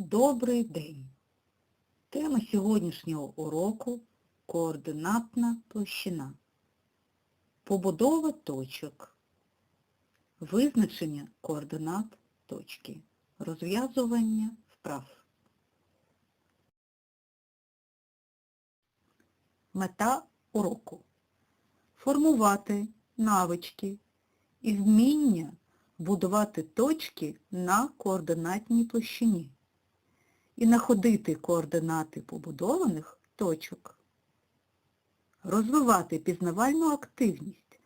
Добрий день! Тема сьогоднішнього уроку – координатна площина. Побудова точок. Визначення координат точки. Розв'язування вправ. Мета уроку. Формувати навички і вміння будувати точки на координатній площині і находити координати побудованих точок. Розвивати пізнавальну активність,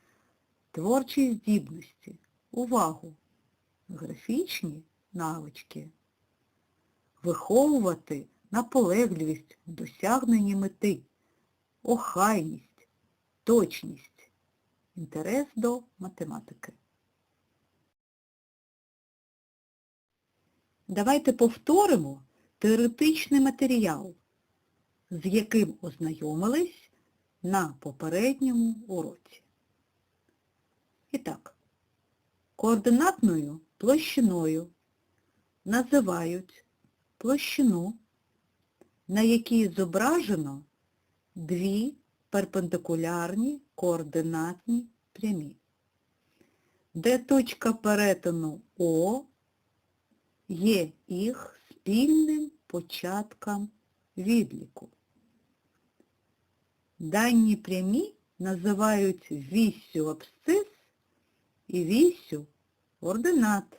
творчі здібності, увагу, графічні навички. Виховувати наполегливість в досягненні мети, охайність, точність, інтерес до математики. Давайте повторимо теоретичний матеріал, з яким ознайомились на попередньому уроці. І так, координатною площиною називають площину, на якій зображено дві перпендикулярні координатні прямі, де точка перетину О є їх спільним початком відліку. Дані прямі називають віссю абсцис і віссю ординат.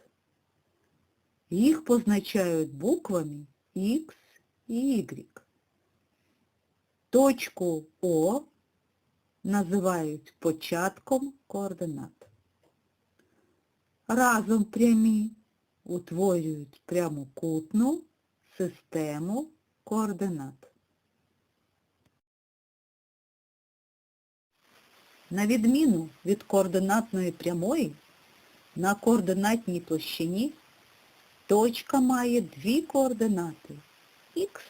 Їх позначають буквами Х і Y. Точку О називають початком координат. Разом прямі утворюють прямокутну систему координат. На відміну від координатної прямої, на координатній площині точка має дві координати Х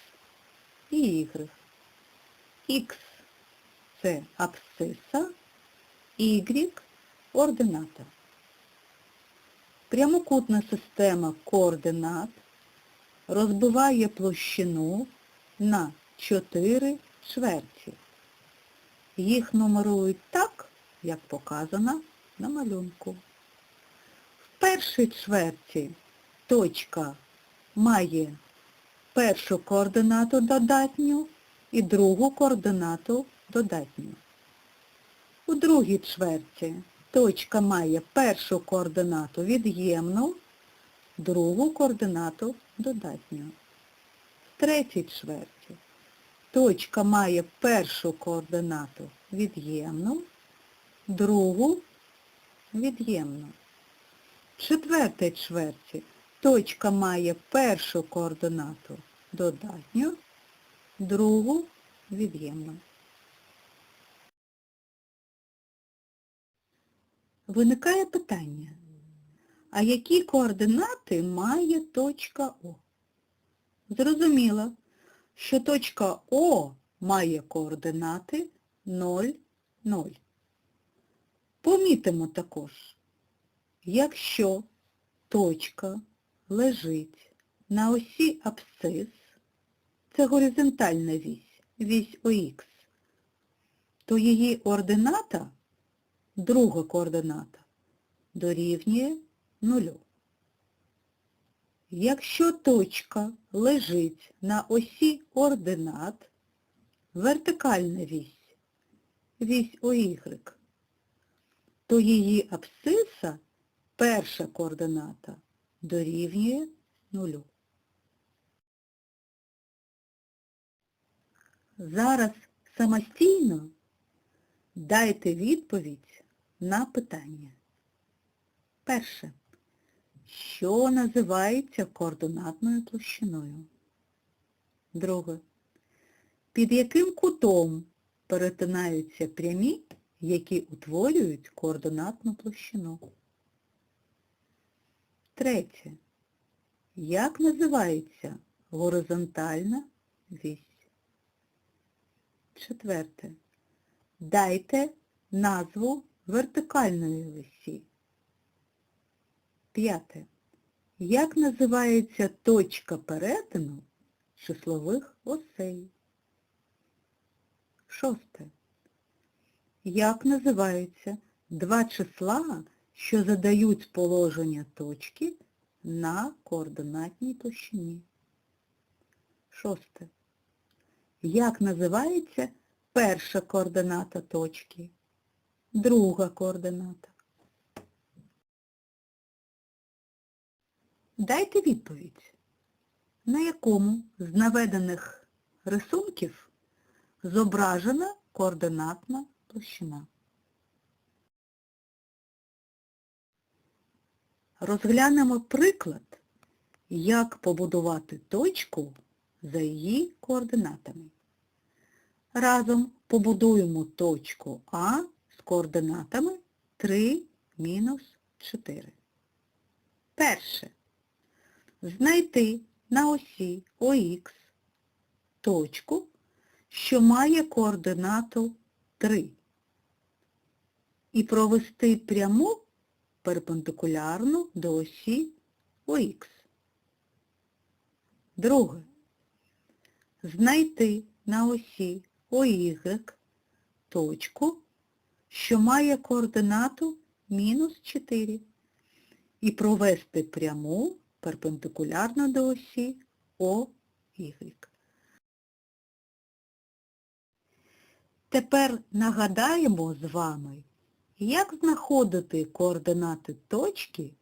і Y. Х – це абсциса, Y – ордината. Прямокутна система координат розбиває площину на 4 чверті. Їх нумерують так, як показано на малюнку. В першій чверті точка має першу координату додатню і другу координату додатню. У другій чверті точка має першу координату від'ємну, другу координату додатню. В третій чверті точка має першу координату від'ємну, другу від'ємну. В четвертій чверті точка має першу координату додатню, другу від'ємну. Виникає питання, а які координати має точка О? Зрозуміло, що точка О має координати 0, 0. Помітимо також, якщо точка лежить на осі абсцис, це горизонтальна вісь, вісь ОХ, то її ордината друга координата дорівнює нулю. Якщо точка лежить на осі ординат, вертикальна вісь, вісь ОY, то її абсциса, перша координата, дорівнює нулю. Зараз самостійно дайте відповідь на питання. Перше. Що називається координатною площиною? Друге. Під яким кутом перетинаються прямі, які утворюють координатну площину? Третє. Як називається горизонтальна вісь? Четверте. Дайте назву вертикальної висі. П'яте. Як називається точка перетину числових осей? Шосте. Як називаються два числа, що задають положення точки на координатній площині? Шосте. Як називається перша координата точки? Друга координата. Дайте відповідь, на якому з наведених рисунків зображена координатна площина. Розглянемо приклад, як побудувати точку за її координатами. Разом побудуємо точку А з координатами 3 мінус 4. Перше. Знайти на осі ОХ точку, що має координату 3. І провести пряму перпендикулярну до осі ОХ. Друге. Знайти на осі ОY точку, що має координату мінус 4 і провести пряму перпендикулярно до осі ОY. Тепер нагадаємо з вами, як знаходити координати точки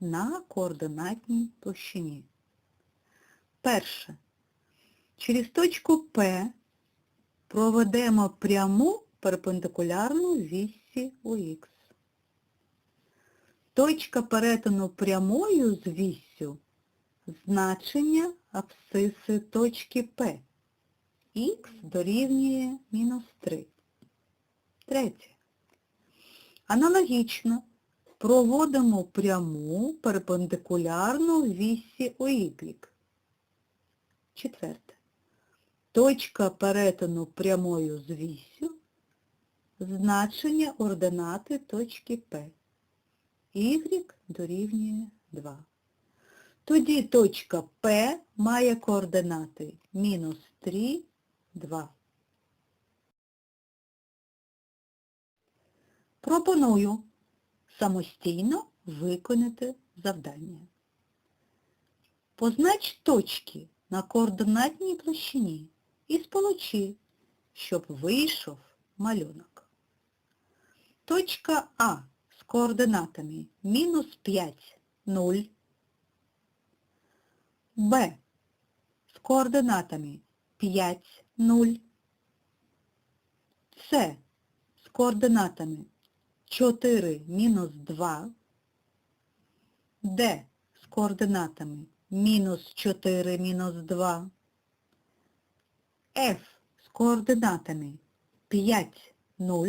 на координатній площині. Перше. Через точку П проведемо пряму перпендикулярну вісі ОХ. Точка перетину прямою з віссю значення абсциси точки П. Х дорівнює мінус 3. Третє. Аналогічно проводимо пряму перпендикулярну вісі ОY. Четверте. Точка перетину прямою з вісю значення ординати точки П. Y дорівнює 2. Тоді точка П має координати мінус 3, 2. Пропоную самостійно виконати завдання. Познач точки на координатній площині і сполучи, щоб вийшов малюнок. Точка А з координатами мінус 5, 0, Б. З координатами 5, 0, С. З координатами 4, мінус 2, Д. З координатами мінус 4, мінус 2, F з координатами 5, 0,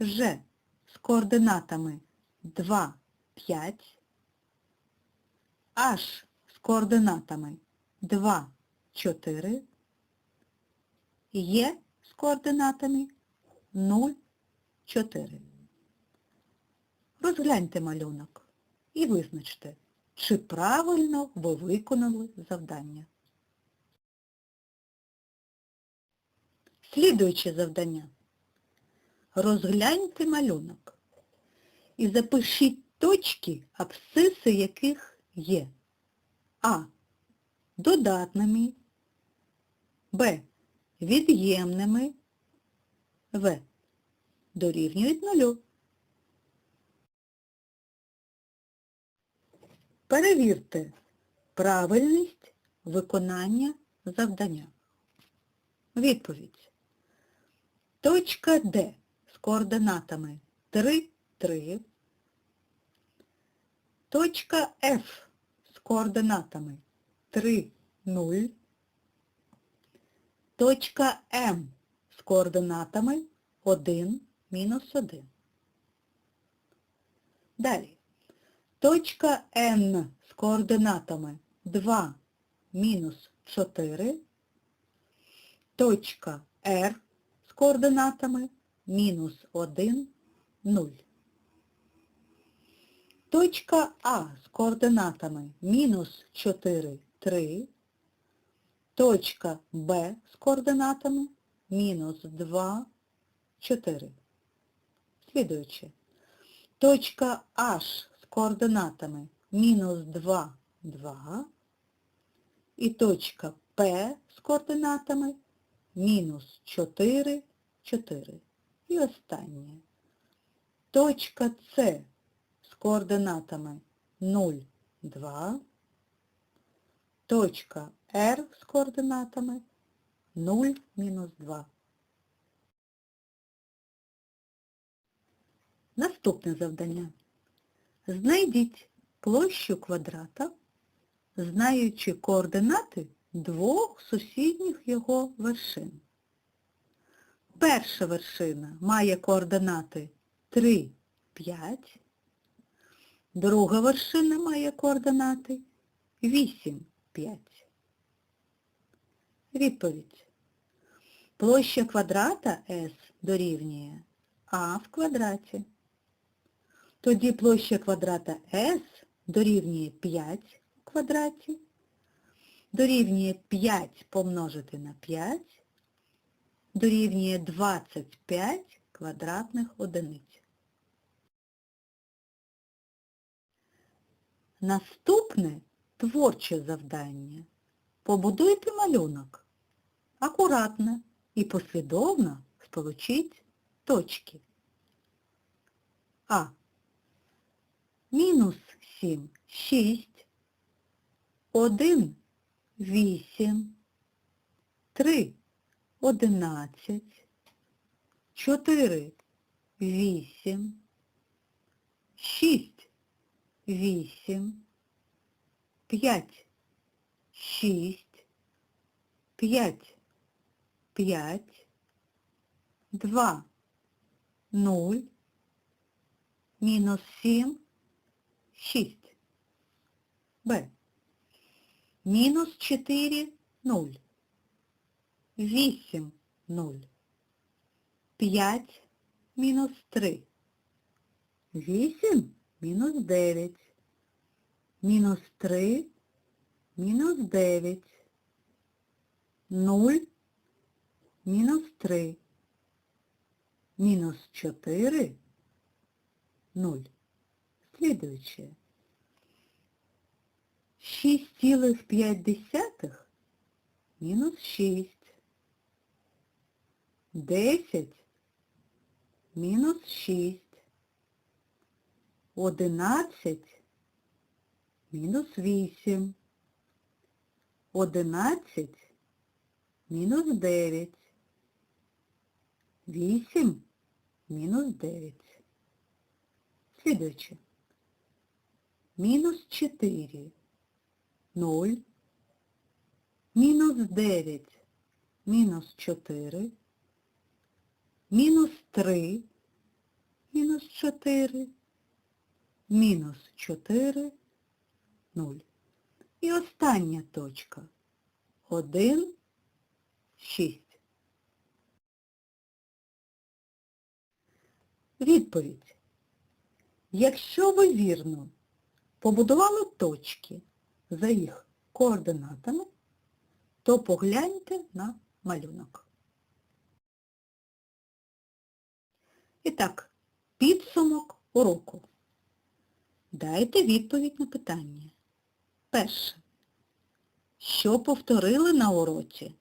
Ж. З координатами 2, 5, H з координатами 2, 4, Є з координатами 0, 4. Розгляньте малюнок і визначте, чи правильно ви виконали завдання. Слідуюче завдання. Розгляньте малюнок і запишіть точки, абсциси яких є А. Додатними, Б. Від'ємними, В. Дорівнюють нулю. Перевірте правильність виконання завдання. Відповідь. Точка Д з координатами 3, 3. Точка F координатами 3, 0. Точка М з координатами 1, мінус 1. Далі. Точка N з координатами 2, мінус 4. Точка R з координатами мінус 1, 0. Точка А з координатами мінус 4, 3. Точка Б з координатами мінус 2, 4. Слідуюче. Точка H з координатами мінус 2, 2. І точка П з координатами мінус 4, 4. І останнє. Точка С координатами 0, 2. Точка R з координатами 0, мінус 2. Наступне завдання. Знайдіть площу квадрата, знаючи координати двох сусідніх його вершин. Перша вершина має координати 3, 5. Друга вершина має координати 8, 5. Відповідь. Площа квадрата S дорівнює А в квадраті. Тоді площа квадрата S дорівнює 5 в квадраті, дорівнює 5 помножити на 5, дорівнює 25 квадратних одиниць. Наступне творче завдання. Побудуйте малюнок. Акуратно і послідовно сполучіть точки. А. Мінус 7 – 6. 1 – 8. 3 – 11. 4 – 8. 6 – 8. 5 – 6. 5 – 5. 2 – 0. Мінус 7 – 6. Б. Мінус 4 – 0. 8 – 0. 5 – мінус 3. 8 – мінус 9. Мінус 3 – мінус 9. 0 – мінус 3. Мінус 4 – 0. Слідуюче. 6,5 мінус 6. 10 мінус 6. 11 мінус 8. 11 мінус 9. 8 мінус 9. Слідуюче. Мінус 4. 0. Мінус 9. Мінус 4. Мінус 3. Мінус 4. Мінус 4. 0. І остання точка. 1, 6. Відповідь. Якщо ви вірно побудували точки за їх координатами, то погляньте на малюнок. І так, підсумок уроку. Дайте відповідь на питання. Перше. Що повторили на уроці?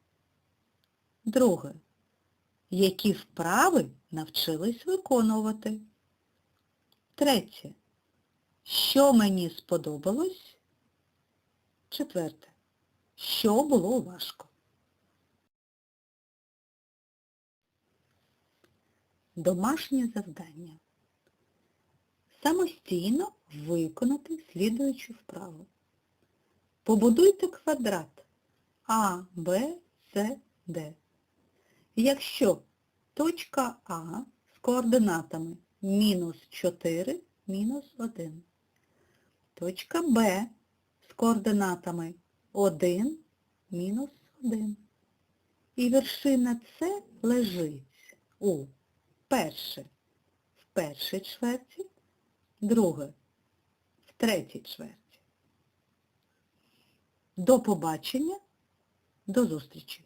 Друге. Які вправи навчились виконувати? Третє. Що мені сподобалось? Четверте. Що було важко? Домашнє завдання. Самостійно виконати слідуючу вправу. Побудуйте квадрат А, Б, С, Д. Якщо точка А з координатами мінус 4, мінус 1. Точка Б з координатами 1, мінус 1. І вершина С лежить у перше в першій чверті, друге третій чверті. До побачення, до зустрічі!